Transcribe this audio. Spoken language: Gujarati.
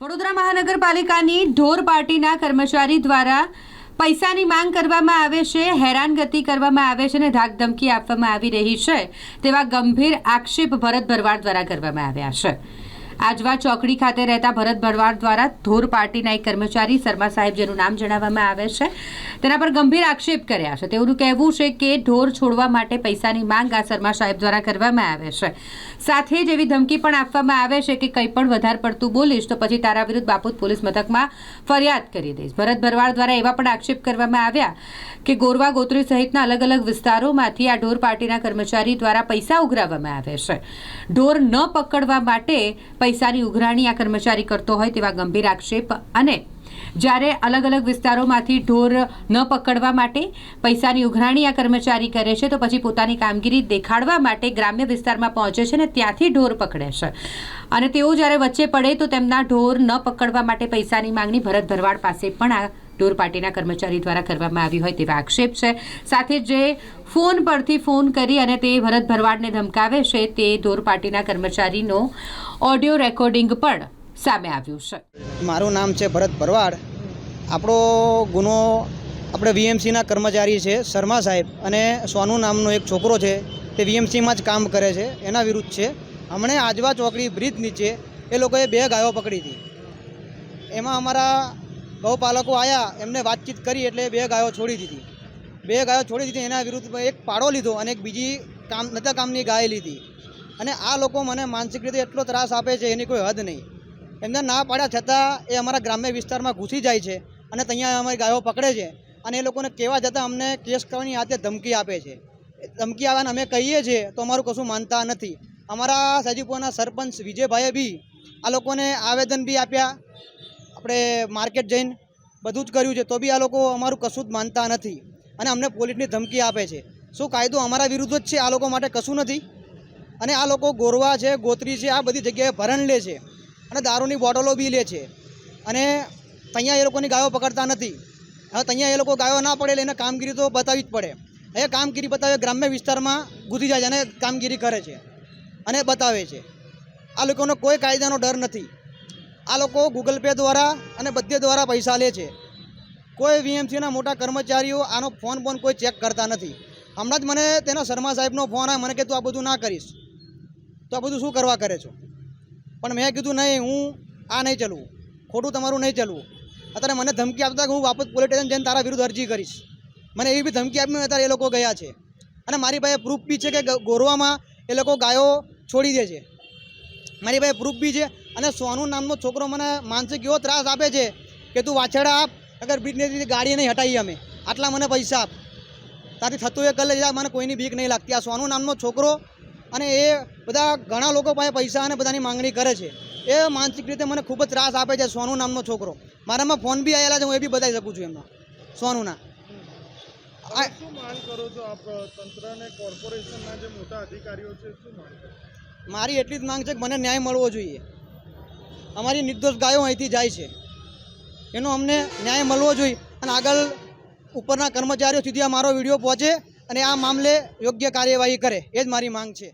વડોદરા મહાનગરપાલિકાની ઢોર પાર્ટીના કર્મચારી દ્વારા પૈસાની માંગ કરવામાં આવે છે, હેરાનગતિ કરવામાં આવે છે અને ધાકધમકી આપવામાં આવી રહી છે તેવા ગંભીર આક્ષેપ ભરત ભરવાડ દ્વારા કરવામાં આવ્યા છે. આજવા ચોકડી ખાતે રહેતા ભરત ભરવાડ દ્વારા ઢોર પાર્ટીના એક કર્મચારી શર્મા સાહેબ જેનું નામ જણાવવામાં આવે છે. તેના પર ગંભીર આક્ષેપ કર્યા છે. તેઓનું કહેવું છે કે ઢોર છોડવા માટે પૈસાની માંગ આ શર્મા સાહેબ દ્વારા કરવામાં આવે છે. સાથે જ એવી ધમકી પણ આપવામાં આવે છે કે કંઈ પણ વધારે પડતું બોલીશ તો પછી તારા વિરુદ્ધ બાપુત પોલીસ મથકમાં ફરિયાદ કરી દઈશ. ભરત ભરવાડ દ્વારા એવા પણ આક્ષેપ કરવામાં આવ્યા કે ગોરવા ગોત્રી સહિતના અલગ અલગ વિસ્તારોમાંથી આ ઢોર પાર્ટીના કર્મચારી દ્વારા પૈસા ઉઘરાવવામાં આવે છે. ઢોર ન પકડવા માટે પૈસાની ઉઘરાણી આ કર્મચારી કરતો હોય તેવા ગંભીર આક્ષેપ અને જ્યારે અલગ અલગ વિસ્તારોમાંથી ઢોર ન પકડવા માટે પૈસાની ઉઘરાણી આ કર્મચારી કરે છે, તો પછી પોતાની કામગીરી દેખાડવા માટે ગ્રામ્ય વિસ્તારમાં પહોંચે છે ને ત્યાંથી ઢોર પકડે છે. અને તેઓ જ્યારે વચ્ચે પડે, તો તેમના ઢોર ન પકડવા માટે પૈસાની માંગણી ભરત ભરવાડ પાસે પણ આ ઢોર પાર્ટીના કર્મચારી દ્વારા કરવામાં આવી હોય તેવા આક્ષેપ છે. સાથે જે ફોન પરથી ફોન કરી અને તે ભરત ભરવાડને ધમકાવે છે, તે ઢોર પાર્ટીના કર્મચારીનો ઓડિયો રેકોર્ડિંગ પણ સામે આવ્યું છે. મારું નામ છે ભરત ભરવાડ. આપણો ગુનો આપણે વીએમસીના કર્મચારી છે, શર્મા સાહેબ. અને સોનુ નામનો એક છોકરો છે, તે વીએમસીમાં જ કામ કરે છે, એના વિરુદ્ધ છે. હમણે આજવા ચોકડી બ્રિજ નીચે એ લોકોએ બે ગાયો પકડી હતી. એમાં અમારા ગૌપાલકો આવ્યા એમને વાતચીત કરી એટલે બે ગાયો છોડી દીધી. બે ગાયો છોડી દીધી, એના વિરુદ્ધ એક પાડો લીધો અને એક બીજી કામ, નતા કામની ગાય લીધી. અને આ લોકો મને માનસિક રીતે એટલો ત્રાસ આપે છે, એની કોઈ હદ નહીં. એમને ના પાડ્યા છતાં એ અમારા ગ્રામ્ય વિસ્તારમાં ઘૂસી જાય છે અને ત્યાં અમારી ગાયો પકડે છે અને એ લોકોને કહેવા જતાં અમને કેસ કરવાની હાથે ધમકી આપે છે. ધમકી આવવાને અમે કહીએ છીએ તો અમારું કશું માનતા નથી. અમારા સજીપોના સરપંચ વિજયભાઈએ બી આ લોકોને આવેદન બી આપ્યા. આપણે માર્કેટ જઈને બધું જ કર્યું છે તો બી આ લોકો અમારું કશું જ માનતા નથી અને અમને પોલીસની ધમકી આપે છે. શું કાયદો અમારા વિરુદ્ધ જ છે? આ લોકો માટે કશું નથી? અને આ લોકો ગોરવા છે, ગોત્રી છે, આ બધી જગ્યાએ ભરણ લે છે. અને દારૂની બોટલો બી લે છે. અને ત્યાં એ લોકોની ગાયો પકડતા નથી. હવે ત્યાં એ લોકો ગાયો ના પડે એને કામગીરી તો બતાવવી જ પડે. એ કામગીરી બતાવે ગ્રામ્ય વિસ્તારમાં ઘૂસી જાય છે અને કામગીરી કરે છે અને બતાવે છે. આ લોકોનો કોઈ કાયદાનો ડર નથી. આ લોકો ગૂગલ પે દ્વારા અને બધે દ્વારા પૈસા લે છે. કોઈ વીએમસીના મોટા કર્મચારીઓ આનો ફોન ફોન કોઈ ચેક કરતા નથી. હમણાં જ મને તેના શર્મા સાહેબનો ફોન આવે મને કે, તું આ બધું ના કરીશ. તો આ બધું શું કરવા કરે છો? પણ મેં કીધું, નહીં, હું આ નહીં ચલવું ખોટું તમારું નહીં ચલવું. અત્યારે મને ધમકી આપતા કે હું વાપસ પોલીસ સ્ટેશન જઈને તારા વિરુદ્ધ અરજી કરીશ. મને એવી બી ધમકી આપી અત્યારે એ લોકો ગયા છે. અને મારી પાસે પ્રૂફ બી છે કે ગોરવામાં એ લોકો ગાયો છોડી દે છે. મારી પાસે પ્રૂફ બી છે અને સોનું નામનો છોકરો મને માનસિક એવો ત્રાસ આપે છે કે તું વાછડા આપ, અગર બીજની ગાડી નહીં હટાવી અમે. આટલા મને પૈસા આપ. તારી થતું એ કરી લે મને કોઈની બીક નહીં લાગતી. આ સોનું નામનો છોકરો અને એ બધા ઘણા લોકો પાસે પૈસા અને બધાની માંગણી કરે છે. એ માનસિક રીતે મને ખૂબ જ ત્રાસ આપે છે સોનુ નામનો છોકરો. મારામાં ફોન બી આવેલા છે હું એ બી બતાવી શકું છું એમના. સોનુના. મારી એટલી જ માંગ છે કે મને ન્યાય મળવો જોઈએ. અમારી નિર્દોષ ગાયો અહીંથી જાય છે. એનો અમને ન્યાય મળવો જોઈએ. અને આગળ ઉપરના કર્મચારીઓ સુધી આ મારો વીડિયો પહોંચે. અને આ મામલે યોગ્ય કાર્યવાહી કરે એ જ મારી માંગ છે.